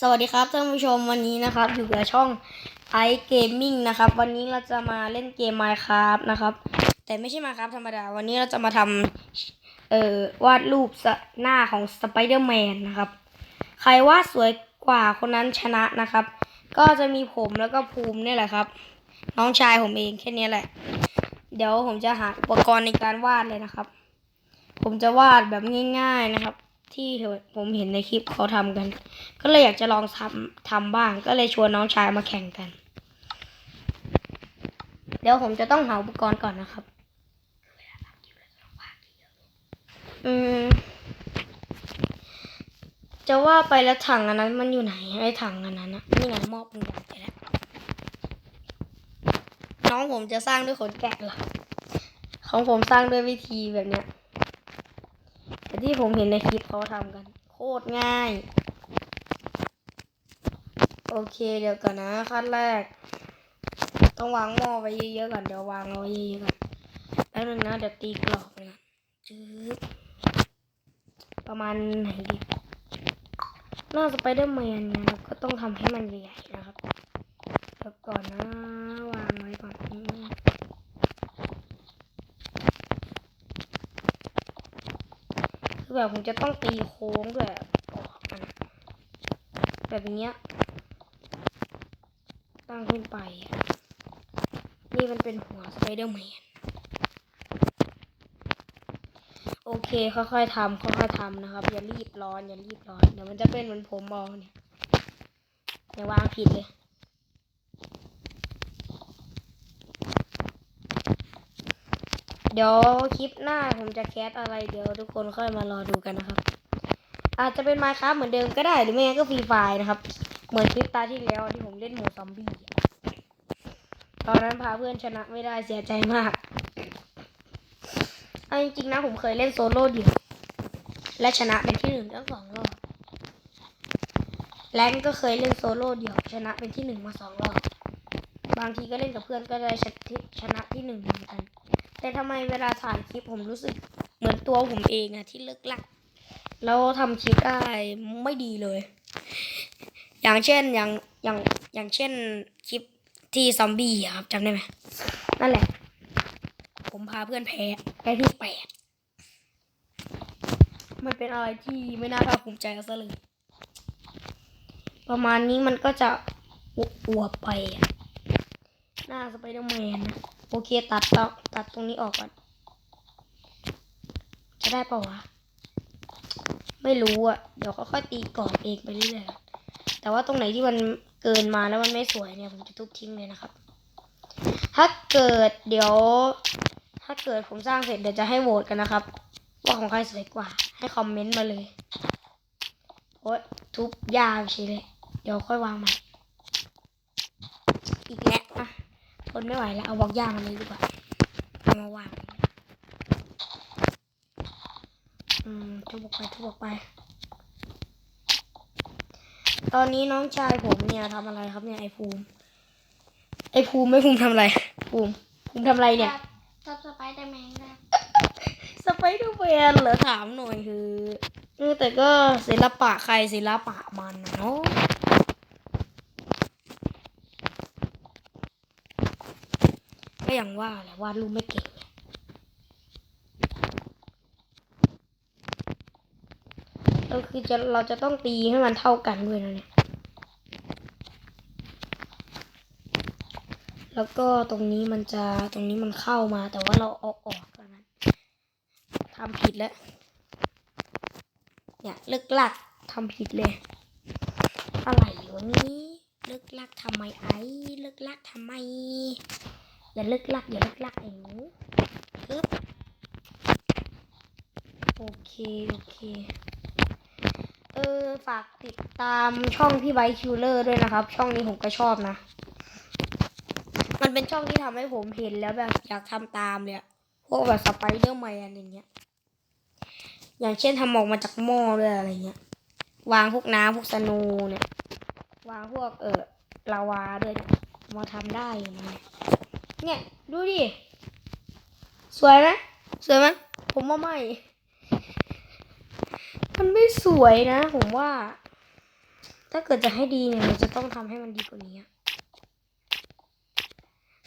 สวัสดีครับท่านผู้ชมวันนี้นะครับ อยู่กับช่อง i Gaming นะครับ วันนี้เราจะมาเล่นเกม Minecraft นะครับ แต่ไม่ใช่ Minecraft ธรรมดา วันนี้เราจะมาทำเอ่อวาดรูปหน้าของ Spider-Man นนะครับ ใครวาดสวยกว่าคนนั้นชนะนะครับ ก็จะมีผมแล้วก็ภูมินี่แหละครับ น้องชายผมเองแค่นี้แหละ เดี๋ยวผมจะหาอุปกรณ์ในการวาดเลยนะครับ ผมจะวาดแบบง่าย ๆนะครับ ที่ผมเห็นในคลิปเขาทำกัน ก็เลยอยากจะลองทำทำบ้าง ก็เลยชวนน้องชายมาแข่งกัน เดี๋ยวผมจะต้องหาอุปกรณ์ก่อนนะครับ อืม จะว่าไปแล้วถังอันนั้น มันอยู่ไหนไอ้ถังอันนั้นนะนี่ไงมอบมันใหญ่ไปแล้ว น้องผมจะสร้างด้วยขนแกะเหรอของผมสร้างด้วยวิธีแบบเนี้ย แต่ที่ผมเห็นในคลิปเขาทำกัน โคตรง่าย โอเคเดี๋ยวก่อนนะขั้นแรก ต้องวางหม้อไว้เยอะๆก่อนเดี๋ยววางเอาไว้เยอะๆก่อนแล้วนึงนะเดี๋ยวตีกรอบเลยนะจืบประมาณไหนดีหน้าสไปเดอร์แมนนะครับก็ต้องทำให้มันใหญ่ๆนะครับเดี๋ยวก่อนนะ วางไว้ก่อนอืม คือแบบผมจะต้องตีโค้งด้วยออกมันแบบอย่างเงี้ยตั้งขึ้นไป นี่มันเป็นหัวสไปเดอร์แมนโอเค ค่อยๆทำค่อยๆทำนะครับ อย่ารีบร้อน อย่ารีบร้อน เดี๋ยวมันจะเป็นเหมือนผมมองเนี่ยอย่าวางผิดเลย เดี๋ยวคลิปหน้าผมจะแคสอะไรเดี๋ยวทุกคนค่อยมารอดูกันนะครับ อาจจะเป็นไมค์ครับเหมือนเดิมก็ได้หรือไม่งั้นก็ฟรีไฟล์นะครับ เหมือนคลิปตาที่แล้วที่ผมเล่นหมูซอมบี้ตอนนั้นพาเพื่อนชนะไม่ได้เสียใจมากเอาจริงๆนะผมเคยเล่นโซโล่เดี่ยวและชนะเป็นที่หนึ่งทั้งสองรอบแรงก็เคยเล่นโซโล่เดี่ยวชนะเป็นที่หนึ่งมาสองรอบบางทีก็เล่นกับเพื่อนก็ได้ชนะที่ชนะที่หนึ่งเหมือนกัน แต่ทำไมเวลาถ่ายคลิปผมรู้สึกเหมือนตัวผมเองอะที่เลิกลักแล้วทำคลิปได้ไม่ดีเลย อย่างเช่นอย่างอย่างอย่างเช่นคลิปที่ซอมบี้ครับจำได้ไหมนั่นแหละ ผมพาเพื่อนแพ้แพ้ที่แปดมันเป็นอะไรที่ไม่น่าภาคภูมิใจเอาซะเลย ประมาณนี้มันก็จะอวบไปหน้าสไปเดอร์แมนนะ โอเคตัดตงตัดตรงนี้ออกก่อน จะได้ปะวะ ไม่รู้อะ เดี๋ยวค่อยๆตีกรอบเองไปเรื่อยๆแต่ว่าตรงไหนที่มันเกินมาแล้วมันไม่สวยเนี่ยผมจะทุบทิ้งเลยนะครับ ถ้าเกิดเดี๋ยว ถ้าเกิดผมสร้างเสร็จเดี๋ยวจะให้โหวตกันนะครับ ว่าของใครสวยกว่า ให้คอมเมนต์มาเลยโอ๊ยทุบยากเฉยเลย เดี๋ยวค่อยวางใหม่ อีกแล้วอะท นไม่ไหวแล้ว เอาบล็อกย่างมาเลยดีกว่าเอามาวางอืมทุบออกไปทุบออกไป ตอนนี้น้องชายผมเนี่ยทำอะไรครับเนี่ยไอ้ภูมิ ไอ้ภูมิไม่ภูมิทำอะไรภูมิภูมิทำอะไรเนี่ยชอบสไปเดอร์แมนนะสไปเดอร์แมนเหรอถามหน่อยคือเออแต่ก็ศิลปะใครศิลปะมันนะเนาะก็ อย่างว่าแหละวาดรูปไม่เก่งไงเราคือจะเราจะต้องตีให้มันเท่ากันด้วยนะเนี่ย แล้วก็ตรงนี้มันจะตรงนี้มันเข้ามา แต่ว่าเราเอาออกแล้วนั้นทำผิดแล้ว เนี่ยเลิกลักทำผิดเลย อะไรวะนี้เลิกลักทำไมไอ้เลิกลักทำไม อย่าเลิกลักอย่าเลิกลักไอ้หนูปึ๊บโอเค โอเค เออ ฝากติดตามช่องพี่ไบคิวเลอร์ด้วยนะครับ ช่องนี้ผมก็ชอบนะ มันเป็นช่องที่ทำให้ผมเห็นแล้วแบบอยากทำตามเลยอะพวกแบบสไปเดอร์แมนอย่างเงี้ย อย่างเช่นทำออกมาจากหม้อด้วยอะไรเงี้ย วางพวกน้ำพวกสนูเนี่ย วางพวกเออลาวาด้วยเนี่ยมาทำได้อย่างเงี้ย เนี่ย ดูดิ สวยไหมสวยไหมผมว่าไม่ มันไม่สวยนะ ผมว่า ถ้าเกิดจะให้ดีเนี่ยเราจะต้องทำให้มันดีกว่านี้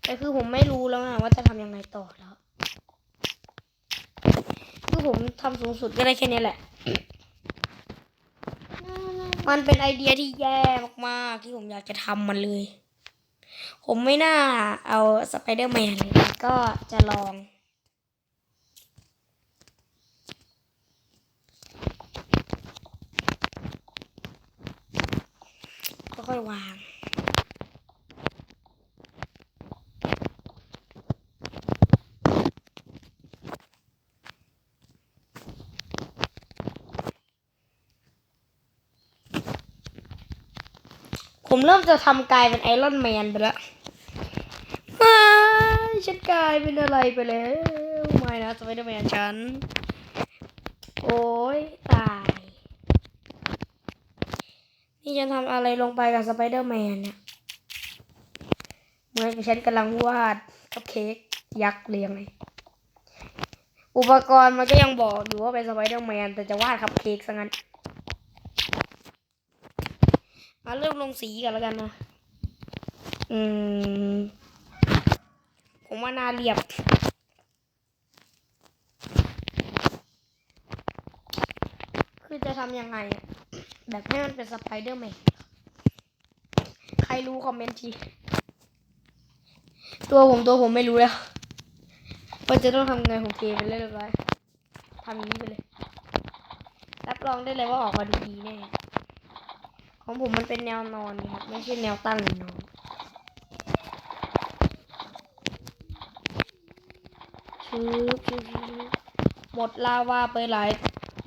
แต่คือผมไม่รู้แล้วนะว่าจะทำยังไงต่อแล้ว คือผมทำสูงสุดก็ได้แค่นี้แหละ มันเป็นไอเดียที่แย่มากๆ ที่ผมอยากจะทำมันเลย ผมไม่น่าเอาสไปเดอร์แมนเลยก็จะลองค่อยวาง ผมเริ่มจะทำกลายเป็นไอรอนแมนไปแล้วไม่ฉันกลายเป็นอะไรไปแล้วไม่นะสไปเดอร์แมนฉัน โอ้ยตาย นี่ฉันทำอะไรลงไปกับสไปเดอร์แมนเนี่ยเหมือนกับฉันกำลังวาดคัพเค้กยักษ์เรียงเลยอุปกรณ์มันก็ยังบอกอยู่ว่าเป็นสไปเดอร์แมนแต่จะวาดคัพเค้กซะงั้น มาเริ่มลงสีกันแล้วกันนะ อืม ผมว่านาเรียบ คือจะทำยังไงอะแบบให้มันเป็นสไปเดอร์แมน ใครรู้คอมเมนต์ที ตัวผมตัวผมไม่รู้แล้วว่าจะต้องทำไงผมเทไปเรียบร้อยทำอย่างนี้ไปเลย รับรองได้เลยว่าออกมาดูดีแน่ ของผมมันเป็นแนวนอนนะครับ ไม่ใช่แนวตั้งนอนชืบชืบชืบหมดลาวาไปหลาย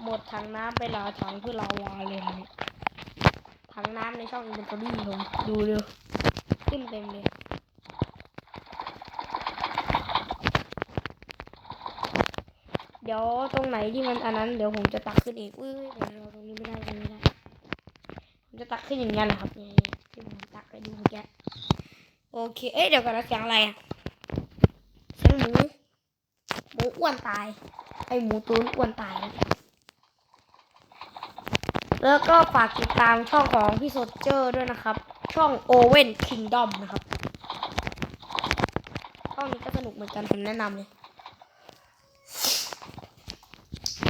หมดถังน้ำไปหลายถังเพื่อลาวาเลยนะเนี่ยถังน้ำในช่องอินเวนทอรี่ผมดูเร็วขึ้นเต็มเลยเดี๋ยวตรงไหนที่มันอันนั้นเดี๋ยวผมจะตักขึ้นเองอุ้ยเดี๋ยวเราตรงนี้ไม่ได้ตรงนี้ไม่ได้ จะตักขึ้นอย่างนี้ยแหละครับนี่ที่ผมตักไปดูเมื่อกี้โอเค เอ๊ะเดี๋ยวก่อนนะเสียงอะไรอะเสียงหมูหมูอ้วนตาย ไอหมูตูนอ้วนตายแล้วแล้วก็ฝากติดตามช่องของพี่โซเจอร์ด้วยนะครับ ช่องโอเว่นคิงดอมนะครับช่องนี้ก็สนุกเหมือนกันผมแนะนำเลย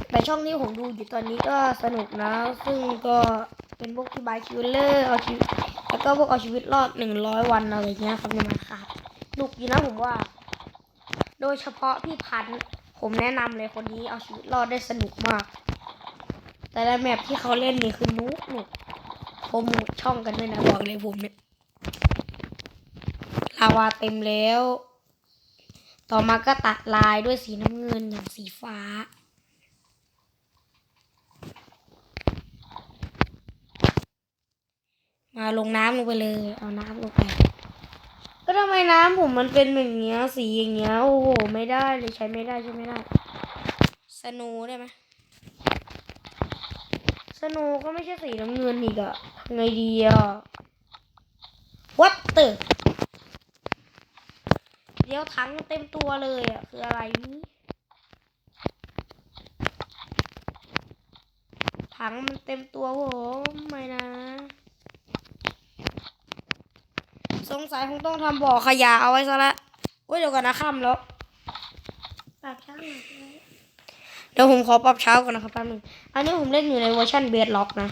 แต่ช่องที่ผมดูอยู่ตอนนี้ก็สนุกนะ ซึ่งก็ เป็นพวกที่บายคิวเลอร์เอาชีวิตแล้วก็พวกเอาชีวิตรอดหนึ่งร้อยวันอะไรเงี้ยครับในมาครับสนุกอยู่นะผมว่า โดยเฉพาะพี่พันธ์ผมแนะนำเลยคนนี้เอาชีวิตรอดได้สนุกมาก แต่ละแมปที่เขาเล่นนี่คือนุกหนุกโปรโมทช่องกันด้วยนะบอกเลยผมเนี่ยลาวาเต็มแล้ว ต่อมาก็ตัดลายด้วยสีน้ำเงินอย่างสีฟ้า มาลงน้ำลงไปเลย เอาน้ำลงไป ก็ทำไมน้ำผมมันเป็นอย่างเงี้ย สีอย่างเงี้ย โอ้โห ไม่ได้เลยใช้ไม่ได้ใช้ไม่ได้สโนูได้ไหมสโนูก็ไม่ใช่สีน้ำเงินอีกอะไงดีอะวัดตึกเดี๋ยวถังมันเต็มตัวเลยอะคืออะไรนี่ถังมันเต็มตัวผมไม่นะ สงสัยคงต้องทำบ่อขยะเอาไว้ซะละเว้ยเดี๋ยวก่อนนะค่ำแล้วปากช่างหน่อยได้ไหมเดี๋ยวผมขอปรับเช้าก่อนนะครับแป๊บนึงอันนี้ผมเล่นอยู่ในเวอร์ชันเบสล็อกนะ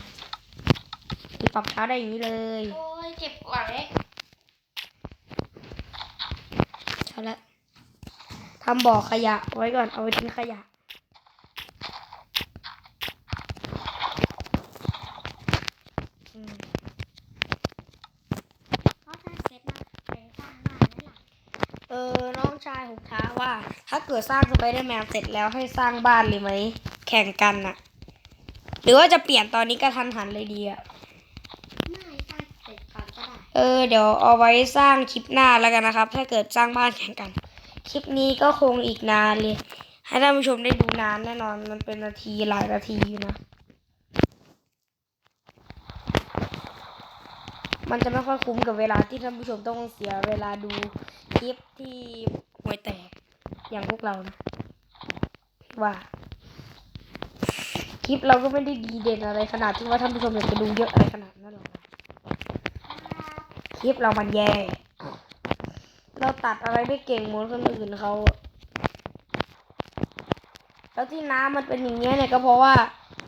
คือปรับเช้าได้อย่างนี้เลยโอ้ยเจ็บหลังเช้าแล้วทำบ่อขยะไว้ก่อนเอาไว้ทิ้งขยะ อืม เพราะถ้าเสร็จนะไปสร้างบ้านนั่นแหละ เออ น้องชายผมท้าว่า ถ้าเกิดสร้างสไปเดอร์แมนเสร็จแล้วให้สร้างบ้านเลยไหม แข่งกันน่ะ หรือว่าจะเปลี่ยนตอนนี้กระทันหันเลยดีอะไม่สร้างเสร็จก่อนก็ได้เออเดี๋ยวเอาไว้สร้างคลิปหน้าแล้วกันนะครับ ถ้าเกิดสร้างบ้านแข่งกัน คลิปนี้ก็คงอีกนานเลย ให้ท่านผู้ชมได้ดูนานแน่นอนมันเป็นนาทีหลายนาทีอยู่นะมันจะไม่ค่อยคุ้มกับเวลาที่ท่านผู้ชมต้องเสียเวลาดูคลิปที่ห่วยแตก อย่างพวกเรานะว่า คลิปเราก็ไม่ได้ดีเด่นอะไรขนาดที่ว่าท่านผู้ชมอยากจะดูเยอะอะไรขนาดนั้นหรอกนะคลิปเรามันแย่ เราตัดอะไรไม่เก่งเหมือนคนอื่นเขา แล้วที่น้ำมันเป็นอย่างเงี้ยเนี่ยก็เพราะว่า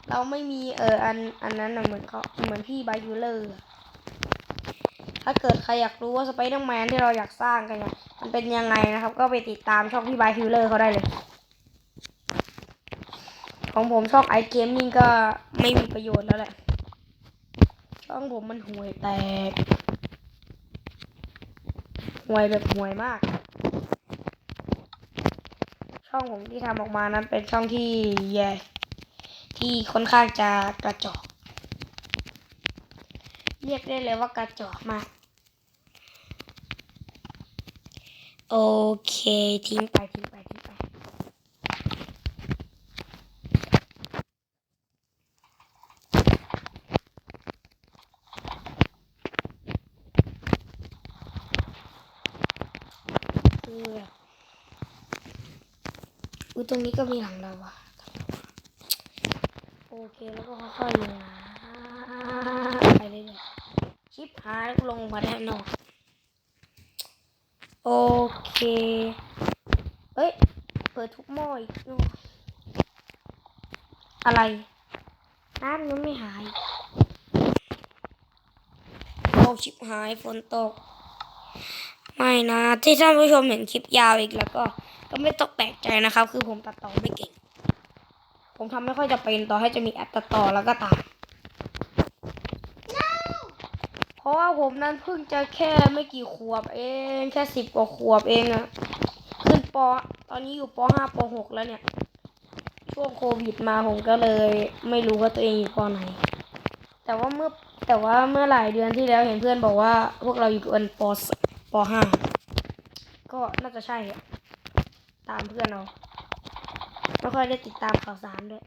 เราไม่มีเอออันอันนั้นนะเหมือนเขาเหมือนพี่ไบยูเลอร์ถ้าเกิดใครอยากรู้ว่าสไปเดอร์แมนที่เราอยากสร้างกันเนี่ย มันเป็นยังไงนะครับ ก็ไปติดตามช่องพี่ไบยูเลอร์เขาได้เลย ของผมช่องไอเกมมิ่งก็ไม่มีประโยชน์แล้วแหละ ช่องผมมันห่วยแตกห่วยแบบห่วยมาก ช่องผมที่ทำออกมานั้นเป็นช่องที่แย่ที่ค่อนข้างจะกระจอก เรียกได้เลยว่ากระจอกมาก โอเค ทิ้งไปทิ้งไปทิ้งไปคือแบบอุ้ยตรงนี้ก็มีหลังเราอะโอเค แล้วก็ค่อยๆลงไปเรื่อยๆชิปหายลงมาด้านอก โอเค เอ้ย เปิดทุกหม้ออีกหน่อยอะไรน้ำยังไม่หายโอ้ชิปหายฝนตก ไม่นะ ที่ท่านผู้ชมเห็นคลิปยาวอีกแล้วก็ ก็ไม่ต้องแปลกใจนะครับ คือผมตัดต่อไม่เก่ง ผมทำไม่ค่อยจะเป็นต่อให้จะมีแอปตัดต่อแล้วก็ตาม เพ ราะว่าผมนั้นเพิ่งจะแค่ไม่กี่ขวบเอง แค่สิบกว่าขวบเองอะขึ้นปตอนนี้อยู่ปห้าปหกแล้วเนี่ย ช่วงโควิดมาผมก็เลย ไม่รู้ว่าตัวเองอยู่ปไหน แต่ว่าเมื่อแต่ว่าเมื่อหลายเดือนที่แล้วเห็นเพื่อนบอกว่า พวกเราอยู่กันปสปห้าก็น่าจะใช่ตามเพื่อนเราไม่ค่อยได้ติดตามข่าวสารด้วย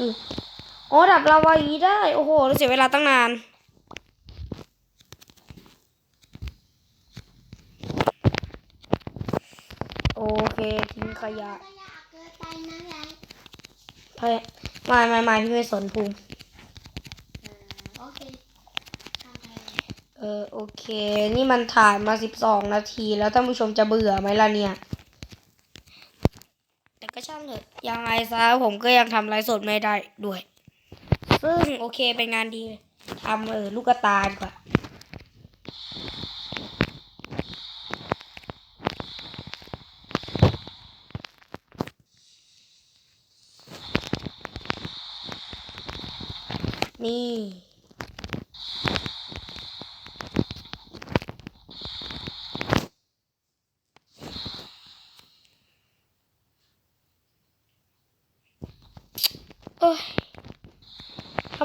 อือ โอ้ดับลาวาอย่างนี้ได้ โอ้โหเราเสียเวลาตั้งนาน โอเคทิ้งขยะขยะเกินไปนะยายเฮ้ยไม่ไม่ไม่พี่ไม่สนภูมิเออโอเคทำไปเลยเออโอเค นี่มันถ่ายมาสิบสองนาที แล้วท่านผู้ชมจะเบื่อไหมล่ะเนี่ย แต่ก็ช่างเถอะยังไงซะผมก็ยังทำไลฟ์สดไม่ได้ด้วย ซึ่งโอเคเป็นงานดีทำเออลูกกระตาดีกว่านี่เอ้ย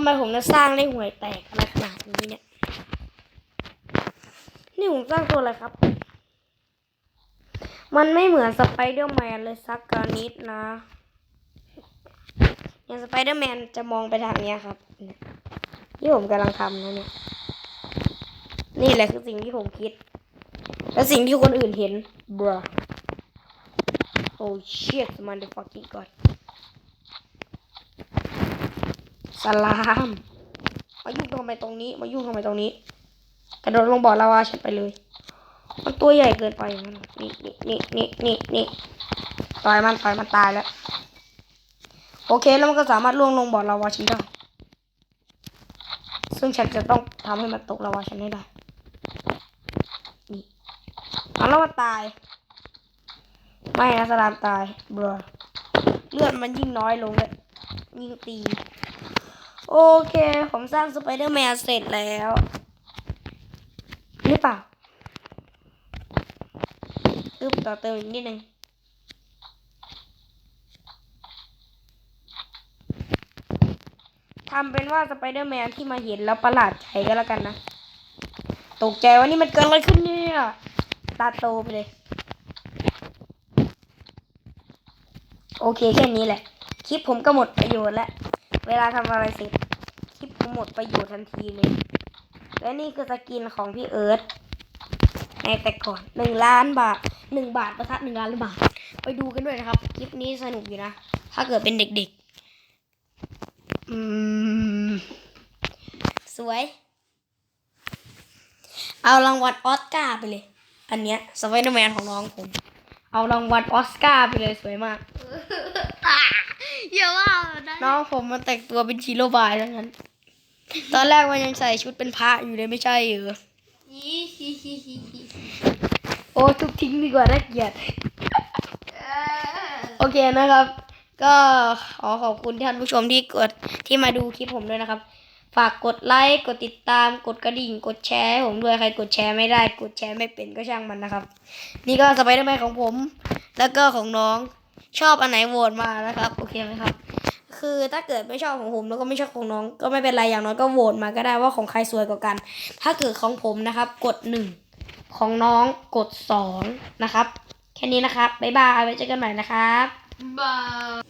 ไมผมจะสร้างได้ห่วยแตกอะไรขนาดนี้เนี่ย นี่ผมสร้างตัวอะไรครับ มันไม่เหมือนสไปเดอร์แมนเลยสักกนิดนะอย่างสไปเดอร์แมนจะมองไปทางเนี้ยครับนี่ยที่ผมกำลังทำนะเนี่ย นี่แหละคือสิ่งที่ผมคิด และสิ่งที่คนอื่นเห็นบร Oh shit motherfucking god สลาม มายุ่งทำไมตรงนี้ มายุ่งทำไมตรงนี้ กระโดดลงบ่อลาวาฉันไปเลย มันตัวใหญ่เกินไปมันนี่นี่นี่นี่นี่ต่อยมันต่อยมันตายแล้ว โอเคแล้วมันก็สามารถล่วงลงบ่อลาวาฉันได้ ซึ่งฉันจะต้องทำให้มันตกลาวาฉันให้ได้ นี่เอาแล้วมันตาย ไม่นะสลามตายบรเลือดมันยิ่งน้อยลงเลยยิ่งตี โอเค ผมสร้างสไปเดอร์แมนเสร็จแล้วหรือเปล่าอึบต่อเติมอีกนิดนึงทำเป็นว่าสไปเดอร์แมนที่มาเห็นแล้วประหลาดใจก็แล้วกันนะ ตกใจว่านี่มันเกิดอะไรขึ้นเนี่ย ตาโตไปเลย โอเคแค่นี้แหละ คลิปผมก็หมดประโยชน์แล้ว เวลาทำอะไรเสร็จ หมดประโยชน์ทันทีเลย และนี่คือสกินของพี่เอิร์ธในแต่ก่อนหนึ่งล้านบาทหนึ่งบาทประทัดหนึ่งล้านบาท ไปดูกันด้วยนะครับ คลิปนี้สนุกอยู่นะ ถ้าเกิดเป็นเด็กๆ อืม สวย เอารางวัลออสการ์ไปเลย อันเนี้ยสไปเดอร์แมนของน้องผม เอารางวัลออสการ์ไปเลยสวยมากอย่าว่าได้น้องผมมันแต่งตัวเป็นชีโร่บายแล้วนั้น ตอนแรกมันยังใส่ชุดเป็นพระอยู่เลยไม่ใช่เหรออีฮิฮิฮิฮิโอ้ทุบทิ้งดีกว่าน่าเกลียดเออโอเคนะครับ ก็ขอขอบคุณท่านผู้ชมที่กดที่มาดูคลิปผมด้วยนะครับ ฝากกดไลค์กดติดตามกดกระดิ่ง กดแชร์ให้ผมด้วยใครกดแชร์ไม่ได้ กดแชร์ไม่เป็นก็ช่างมันนะครับ นี่ก็สไปเดอร์แมนของผม แล้วก็ของน้องชอบอันไหนโหวตมานะครับ โอเคไหมครับ คือถ้าเกิดไม่ชอบของผมแล้วก็ไม่ชอบของน้อง ก็ไม่เป็นไรอย่างน้อยก็โหวตมาก็ได้ว่าของใครสวยกว่ากัน ถ้าเกิดของผมนะครับ กดหนึ่งของน้องกดสองนะครับ แค่นี้นะครับบ๊ายบายไว้เจอกันใหม่นะครับบาย